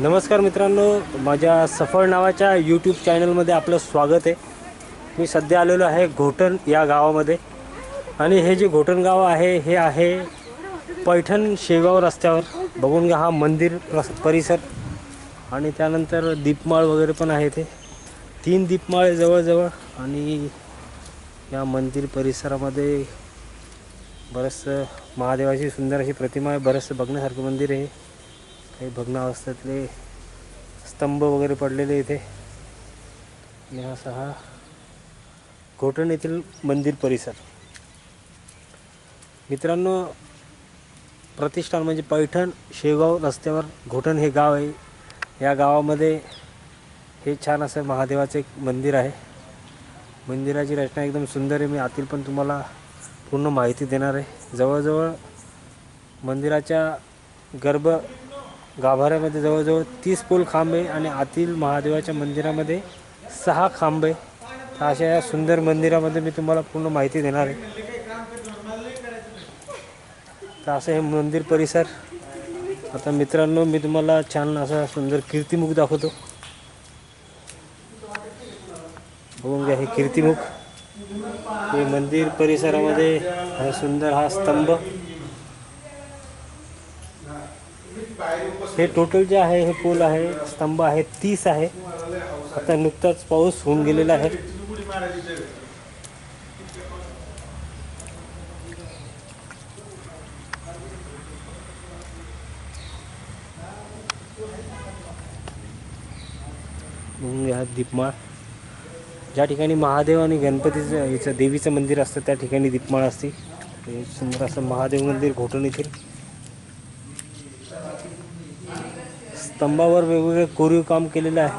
नमस्कार मित्रांनो माझ्या सफळ नावाच्या यूट्यूब चॅनलमध्ये आपलं स्वागत आहे. मी सध्या आलेलो आहे घोटण या गावामध्ये. आणि हे जे घोटण गाव आहे हे आहे पैठण शेगाव रस्त्यावर. बघून घ्या हा मंदिर प्रस- परिसर. आणि त्यानंतर दीपमाळ वगैरे पण आहे ते तीन दीपमाळ आहे जवळजवळ. आणि या मंदिर परिसरामध्ये बरंचसं महादेवाची सुंदर अशी प्रतिमा आहे. बरंचसं बघण्यासारखं मंदिर आहे हे भग्नावस्थेतले स्तंभ वगैरे पडलेले इथे. आणि हा सहा घोटण येथील मंदिर परिसर. मित्रांनो प्रतिष्ठान म्हणजे पैठण शेगाव रस्त्यावर घोटण हे गाव आहे. या गावामध्ये हे छान असं महादेवाचं एक मंदिर आहे. मंदिराची रचना एकदम सुंदर आहे. मी आतील पण तुम्हाला पूर्ण माहिती देणार आहे. जवळजवळ मंदिराच्या गर्भ गाभाऱ्यामध्ये जवळजवळ तीस पोल खांब आहे आणि आतील महादेवाच्या मंदिरामध्ये सहा खांब. आहे तर अशा या सुंदर मंदिरामध्ये मी तुम्हाला पूर्ण माहिती देणार आहे. तर असं हे मंदिर परिसर. आता मित्रांनो मी तुम्हाला छान असा सुंदर कीर्तिमुख दाखवतो. बघून घ्या हे कीर्तिमुख. हे मंदिर परिसरामध्ये हा सुंदर हा स्तंभ. हे टोटल जे आहे हे पूल आहे स्तंभ आहे तीस आहे. आता नुकताच पाऊस होऊन गेलेला आहे. दीपमाळ. ज्या ठिकाणी महादेव आणि गणपतीचं याचं देवीचं मंदिर असतं त्या ठिकाणी दीपमाळ असते. सुंदर असं महादेव मंदिर घोटण येथील. स्तंभावर वेगवेगळे कोरीव काम केलेलं आहे.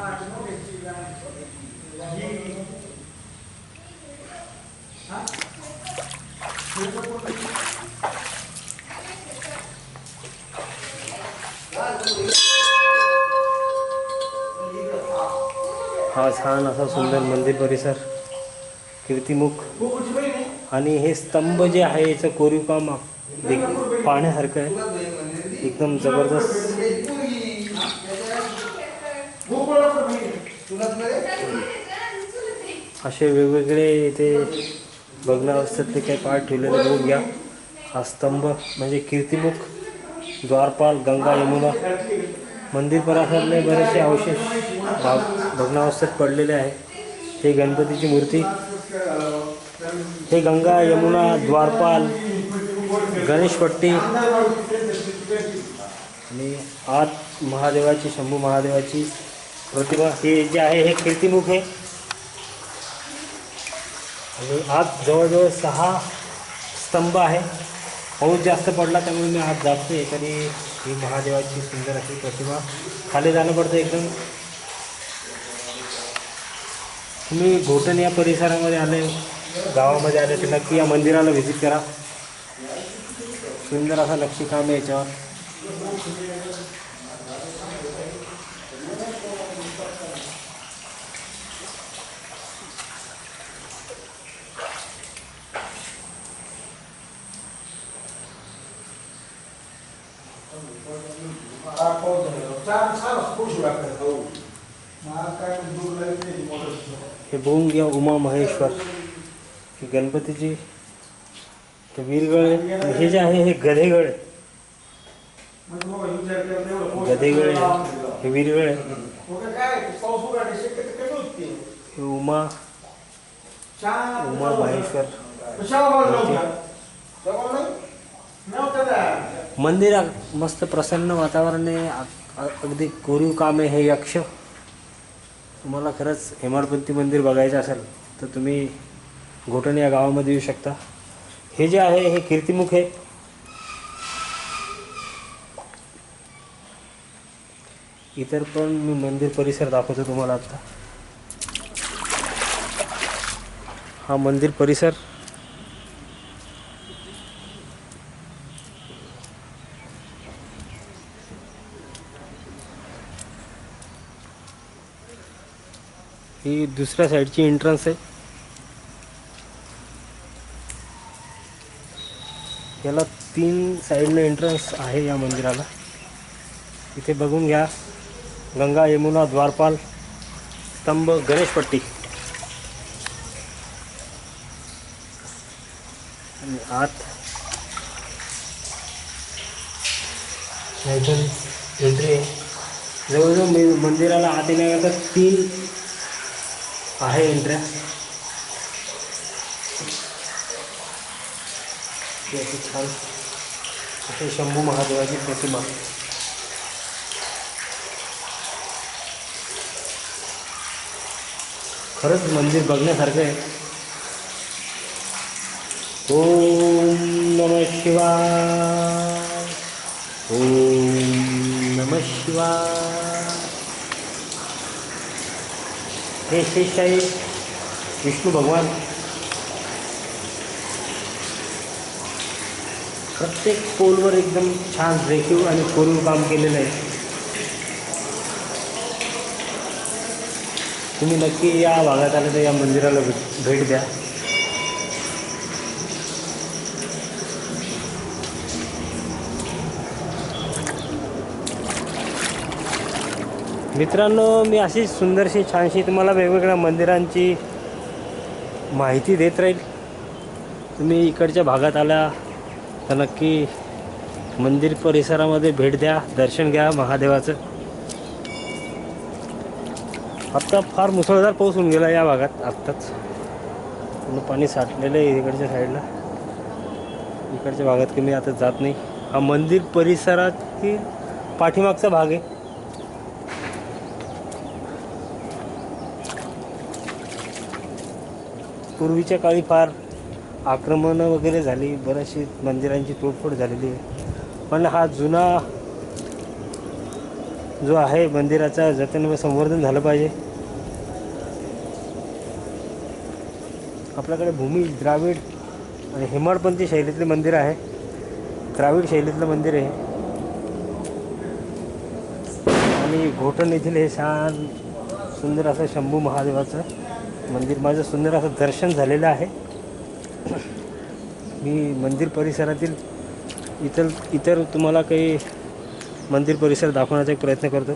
हा छान असा सुंदर मंदिर परिसर कीर्तिमुख. आणि हे स्तंभ जे आहे याचं कोरीव काम देख- पाहण्यासारखं आहे. एकदम जबरदस्त. असे वेगवेगळे इथे भग्नावस्थेतले काही पाठ ठेवलेले बघून घ्या. हा स्तंभ म्हणजे कीर्तिमुख द्वारपाल गंगा यमुना. मंदिर परिसरातले बरेचसे अवशेष भाग भग्नावस्थेत पडलेले आहे. हे गणपतीची मूर्ती. हे गंगा यमुना द्वारपाल गणेशपट्टी आणि आत महादेवाची शंभू महादेवाची प्रतिमा हे जे आहे, हे कीर्तिमुख सहा स्तंभ आहे. पाऊस जास्त पडला त्यामुळे मी आत आहे तरी ही सुंदर अशी प्रतिमा खाली जाणं पडतं एकदम. तुम्ही घोटण या परिसरामध्ये आले, गावामध्ये आले, तर नक्की या करा. सुंदर असा नक्षीकाम आहे याच्यावर. हे बघून घ्या उमा महेश्वर. ही गणपतीची हे वीरगळ आहे हे जे आहे हे गधेगळ आहे गधेगळ आहे. हे वीरगळ आहे हे उमा उमा महेश्वर. मंदिरात मस्त प्रसन्न वातावरण आहे. अगदी कोरीव काम आहे हे यक्ष. तुम्हाला खरंच हेमाडपंथी मंदिर बघायचं असेल तर तुम्ही घोटण या गावामध्ये येऊ शकता. हे जे आहे हे कीर्तिमुख आहे. इतर पण मी मंदिर परिसर दाखवतो तुम्हाला आता. हा मंदिर परिसर ही दुसऱ्या साईडची एंट्रन्स आहे. याला तीन साईडनं एंट्रन्स आहे या मंदिराला. इथे बघून घ्या. गंगा यमुना द्वारपाल स्तंभ गणेशपट्टी आणि आत एंट्री आहे. जवळजवळ मंदिराला आत येण्याकरता तीन ती अशी छान शंभू महादेवाची प्रतिमा। खरंच मंदिर बघण्यासारखं आहे ओम नम शिवा ओम नम शिवाय। हे विष्णु भगवान। प्रत्येक पोलवर एकदम छान रेखीव आणि कोरीव काम केलेलं आहे. तुम्ही नक्की या भागात आले तर या मंदिराला भेट द्या. मित्रांनो मी अशी सुंदरशी छानशी तुम्हाला वेगवेगळ्या मंदिरांची माहिती देत राहील. तुम्ही इकडच्या भागात आला तर नक्की मंदिर परिसरामध्ये भेट द्या दर्शन घ्या महादेवाचं. आत्ता फार मुसळधार पाऊस होऊन गेला या भागात आत्ताच. पूर्ण पाणी साठलेलं आहे इकडच्या साईडला. इकडच्या भागात की मी आता जात नाही. हा मंदिर परिसरातील पाठीमागचा भाग आहे. पूर्वीच्या काळी फार आक्रमणं वगैरे झाली बऱ्याचशी मंदिरांची तोडफोड झालेली. पण हा जुना जो आहे मंदिराचा जतन व संवर्धन झालं पाहिजे. आपल्याकडे भूमी द्राविड आणि हेमाडपंथी शैलीतले मंदिर आहे. द्राविड शैलीतलं मंदिर आहे. आणि घोटण येथील हे छान सुंदर असं शंभू महादेवाचं मंदिर माझं सुंदर असं दर्शन झालेलं आहे. मी मंदिर परिसरातील इतर इतर तुम्हाला काही मंदिर परिसर दाखवण्याचा एक प्रयत्न करतो.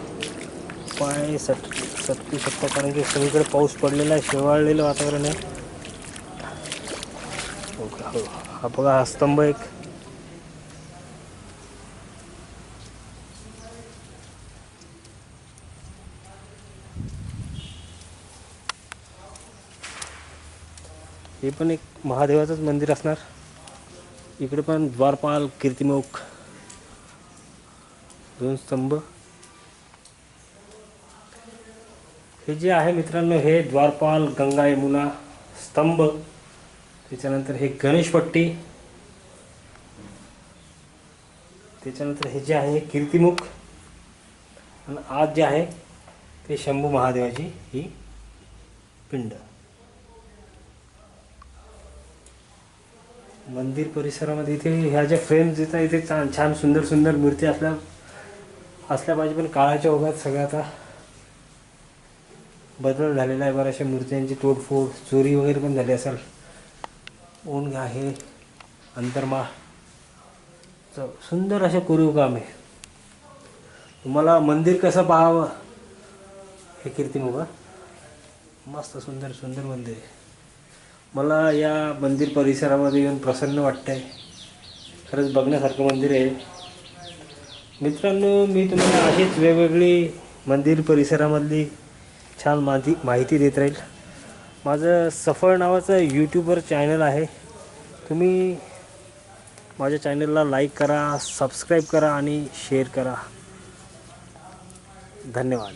पाय सट सटकू शकतो कारण की सगळीकडे पाऊस पडलेला आहे शेवाळलेलं वातावरण आहे. हो का हो हा बघा हा स्तंभ एक हे पण एक महादेवाचंच मंदिर असणार. इकडे पण द्वारपाल कीर्तिमुख दोन स्तंभ. हे जे आहे मित्रांनो हे द्वारपाल गंगा यमुना स्तंभ. त्याच्यानंतर हे गणेशपट्टी त्याच्यानंतर हे जे आहे हे कीर्तिमुख. आणि आज जे आहे ते शंभू महादेवाची ही पिंड. मंदिर परिसरामध्ये इथे ह्या ज्या फ्रेम्स येतात इथे छान छान सुंदर सुंदर मूर्ती असल्या असल्या पाहिजे पण काळाच्या ओघात सगळं आता बदल झालेला आहे. बऱ्याचशा मूर्त्यांची तोडफोड चोरी वगैरे पण झाली असेल. ऊन आहे अंतर्मा. सुंदर असे कोरीव काम आहे. तुम्हाला मंदिर कसं पाहावं? हे कीर्तिमुख मस्त सुंदर सुंदर मंदिर आहे. मला या मंदिर परिसरामध्ये येऊन प्रसन्न वाटतं आहे खरंच बघण्यासारखं मंदिर आहे. मित्रांनो मी तुम्हाला अशीच वेगवेगळी मंदिर परिसरामधली छान माहिती माहिती देत राहील. माझं सफळ नावाचं यूट्यूबर चॅनल आहे. तुम्ही माझ्या चॅनलला लाईक करा सबस्क्राईब करा आणि शेअर करा. धन्यवाद.